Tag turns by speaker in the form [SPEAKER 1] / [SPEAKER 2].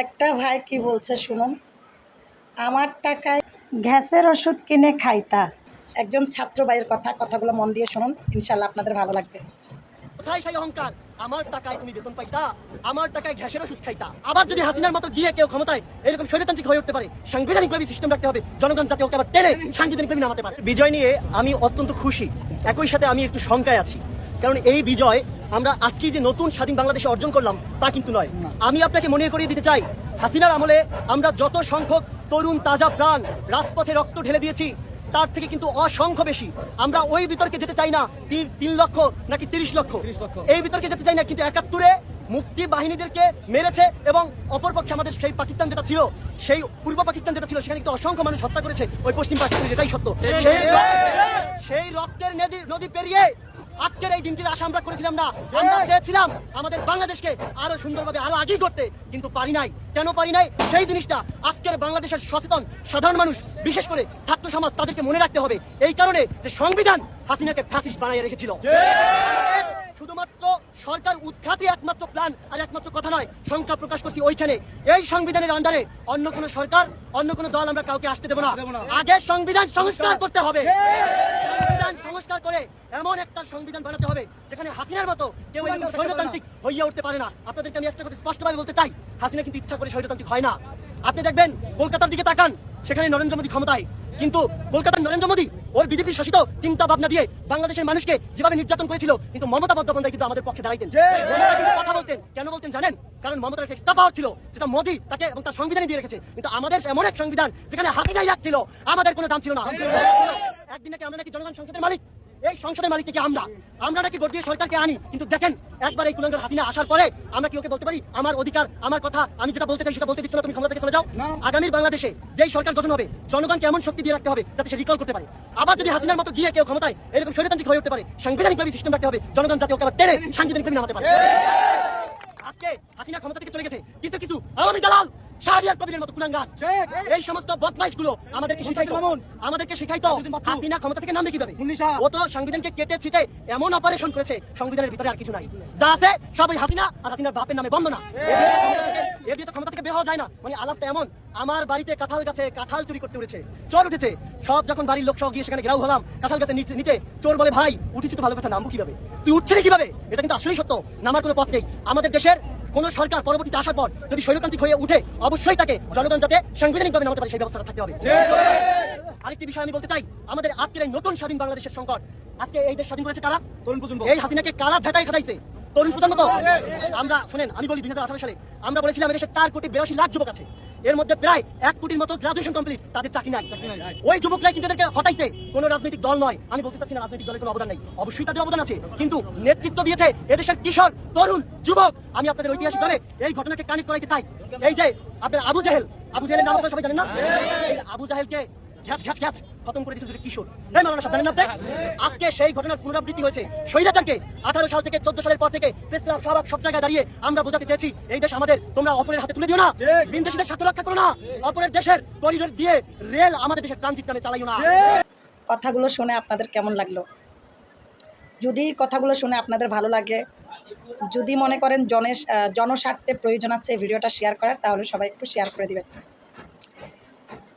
[SPEAKER 1] একটা ভাই কি বলছে শুনুন? আমার টাকায় গ্যাসের ওষুধ কিনে খাইতা। একজন ছাত্র ভাইয়ের কথা কথাগুলো মন দিয়ে শুনুন ইনশাল্লাহ আপনাদের ভালো লাগবে।
[SPEAKER 2] কোথায় সেই অহংকার? আমার টাকায় তুমি বেতন পাইতা আমার টাকায় ঘ্যাসের ওষুধ খাইতা। আবার যদি হাসিনার মতো গিয়ে কেউ ক্ষমতায় এরকম স্বৈরতান্ত্রিক হয়ে উঠতে পারে সাংবিধানিক ভাবে সিস্টেম রাখতে হবে জনগণ যাতে ওকে আবার টেনে সাংবিধানিক নামাতে পারে। বিজয় নিয়ে আমি অত্যন্ত খুশি। একই সাথে আমি একটু শঙ্কায় আছি। কারণ এই বিজয় আমরা আজকে যে নতুন স্বাধীন বাংলাদেশে অর্জন করলাম তা কিন্তু নয়। আমি আপনাকে মনে করিয়ে দিতে চাই হাসিনার আমলে আমরা যত সংখ্যক তরুণ তাজা প্রাণ রাজপথে রক্ত ঢেলে দিয়েছি তার থেকে কিন্তু অসংখ্য বেশি। আমরা ওই বিতর্কে যেতে চাই না তিন লক্ষ নাকি তিরিশ লক্ষ। এই বিতর্কে যেতে চাই না কিন্তু একাত্তরে মুক্তি বাহিনীদেরকে মেরেছে এবং অপরপক্ষে আমাদের সেই পাকিস্তান যেটা ছিল সেই পূর্ব পাকিস্তান যেটা ছিল সেখানে কিন্তু অসংখ্য মানুষ হত্যা করেছে ওই পশ্চিম পাকিস্তান যেটাই সত্য। সেই সেই রক্তের নদী নদী পেরিয়ে আজকের এই দিনটির আশা আমরা করেছিলাম না। আমরা চেয়েছিলাম আমাদের বাংলাদেশকে আরও সুন্দরভাবে আরও আগেই করতে কিন্তু পারি নাই। কেন পারি নাই? সেই জিনিসটা আজকের বাংলাদেশের সচেতন সাধারণ মানুষ বিশেষ করে ছাত্র সমাজ তাদেরকে মনে রাখতে হবে। এই কারণে যে সংবিধান হাসিনাকে ফ্যাসিস্ট বানিয়ে রেখেছিল। শুধুমাত্র সরকার উৎখাতই একমাত্র প্ল্যান আর একমাত্র কথা নয় সংখ্যা প্রকাশ করছি ওইখানে। এই সংবিধানের আন্ডারে অন্য কোনো সরকার অন্য কোনো দল আমরা কাউকে আসতে দেবো না। আগে সংবিধান সংস্কার করতে হবে। সংবিধান সংস্কার করে এমন একটা সংবিধান বানাতে হবে যেখানে হাসিনার মতো কেউ স্বৈরতান্ত্রিক হইয়া উঠতে পারে না। আপনাদেরকে আমি একটা কথা স্পষ্টভাবে বলতে চাই হাসিনা কিন্তু ইচ্ছা করে স্বৈরতান্ত্রিক হয় না। আপনি দেখবেন কলকাতার দিকে তাকান সেখানে নরেন্দ্র মোদী ক্ষমতায়। কিন্তু কলকাতার নরেন্দ্র মোদী ওর বিজেপি শাসিত চিন্তা ভাবনা দিয়ে বাংলাদেশের মানুষকে যেভাবে নির্যাতন করেছিল কিন্তু মমতা বন্দ্যোপাধ্যায় কিন্তু আমাদের পক্ষে দাঁড়াইতেন। কথা বলতেন। কেন বলতেন জানেন? কারণ মমতার একটা ইস্তফা পাওয়ার ছিল যেটা মোদী তাকে এবং তার সংবিধানে দিয়ে রেখেছে। কিন্তু আমাদের এমন এক সংবিধান যেখানে হাসিনাই যাচ্ছিল আমাদের কোনো দাম ছিল না। একদিন নাকি আমরা নাকি জনগণ সংসদের মালিক? এই সংসদের মালিক থেকে আমরা? আমরা নাকি ভোট দিয়ে সরকারকে আনি। কিন্তু দেখেন একবার এই কুলঙ্গের হাসিনা আসার পরে আমরা কি ওকে বলতে পারি? আমার অধিকার আমার কথা আমি যেটা বলতে চাই সেটা বলতে দিচ্ছ না তুমি ক্ষমতা থেকে চলে যাও। আগামীর বাংলাদেশে যেই সরকার গঠন হবে জনগণকে এমন শক্তি দিয়ে রাখতে হবে যাতে সে রিকল করতে পারে। আবার যদি হাসিনার মতো গিয়ে কেউ ক্ষমতায় এরকম স্বৈরতান্ত্রিক হয়ে উঠতে পারে সাংবিধানিক ভাবে সিস্টেম রাখতে হবে জনগণ যাতে ওকে আবার টেনে সাংবিধানিক ভাবে নামাতে পারে। আজকে হাসিনা ক্ষমতা থেকে চলে গেছে। কিছু কিছু। আওয়ামী দালাল! শাহরিয়ার কবিরের মতো কুলাঙ্গার এই সমস্ত বদমাইশগুলো আমাদেরকে শিখাইতো। আমাদেরকে শিখাইতো হাসিনা ক্ষমতা থেকে নামবে কীভাবে? ও তো সংবিধানকে কেটে ছিটে এমন অপারেশন করেছে সংবিধানের ভিতরে আর কিছু নাই। যা আছে সবই হাসিনা আর হাসিনার বাপের নামে এর দিয়ে তো ক্ষমতা থেকে বের হওয়া যায় না। মানে আলাপটা এমন আমার বাড়িতে কাঁঠাল গাছে কাঁঠাল চুরি করতে উঠেছে চোর উঠেছে। সব যখন বাড়ির লোক সহ গিয়ে সেখানে ঘেরাও হলাম কাঁঠাল গাছে নিচে নিচে চোর বলে ভাই উঠেছি তো ভালো কথা নামবো কীভাবে? তুই উঠছিলি কীভাবে? এটা কিন্তু আসলেই সত্য। নামার কোনো পথ নেই। আমাদের দেশের কোন সরকার পরবর্তীতে আসার পর যদি স্বৈরতান্ত্রিক হয়ে উঠে অবশ্যই তাকে জনগণ যাতে সাংবিধানিকভাবে নামাতে পারে সেই ব্যবস্থাটা থাকতে হবে। আরেকটি বিষয় আমি বলতে চাই আমাদের আজকের এই নতুন স্বাধীন বাংলাদেশের সংকট। আজকে এই দেশ স্বাধীন করেছে কারা? তরুণ প্রজন্ম। এই হাসিনাকে কারা ঝাঁটাই খাটাইছে? তরুণ প্রজন্ম তো? আমরা শুনেন আমি বলি দুই সালে আমরা বলেছিলাম এদেশে চার কোটি বিরাশি লাখ যুবক আছে। এর মধ্যে প্রায় এক কোটির মতো গ্রাজুয়েশন কমপ্লিট তাদের চাকরি নাই। ওই যুবকরাই কিন্তু এদেরকে হটাইছে। কোনো রাজনৈতিক দল নয়। আমি বলতে চাচ্ছি না রাজনৈতিক দলের কোনো অবদান নেই। অবশ্যই তাদের অবদান আছে। কিন্তু নেতৃত্ব দিয়েছে এদেশের কিশোর তরুণ যুবক। আমি আপনাদের ঐতিহাসিকভাবে এই ঘটনাকে কানেক্ট করাইতে চাই। এই যে আপনার আবু জাহেল। আবু জাহেলের নাম আপনারা সবাই জানেন না? আবু জাহেলকে ঘ্যাচ ঘ্যাচ ঘ্যাচ। খতম করে দিয়েছে কিশোর। এই মাওলানা সাহেব জানেন না আপনি আজকে সেই ঘটনার পুনরাবৃত্তি হয়েছে। স্বৈরাচারকে আঠারো সাল থেকে চোদ্দ সালের পর থেকে প্রেস ক্লাব শাহবাগ সব জায়গায় দাঁড়িয়ে আমরা বোঝাতে চেয়েছি এই দেশ আমাদের তোমরা অপরের হাতে তুলে দিও না। বিদেশিদের স্বার্থ রক্ষা করো না। অপরের দেশের করিডোর দিয়ে রেল আমাদের দেশের ট্রানজিট নামে চালাইও না।
[SPEAKER 1] কথাগুলো শুনে আপনাদের কেমন লাগল? যদি কথাগুলো শুনে আপনাদের ভালো লাগে যদি মনে করেন জনের আহ, জনস্বার্থে প্রয়োজন আছে ভিডিওটা শেয়ার করার তাহলে সবাই একটু শেয়ার করে দিবেন।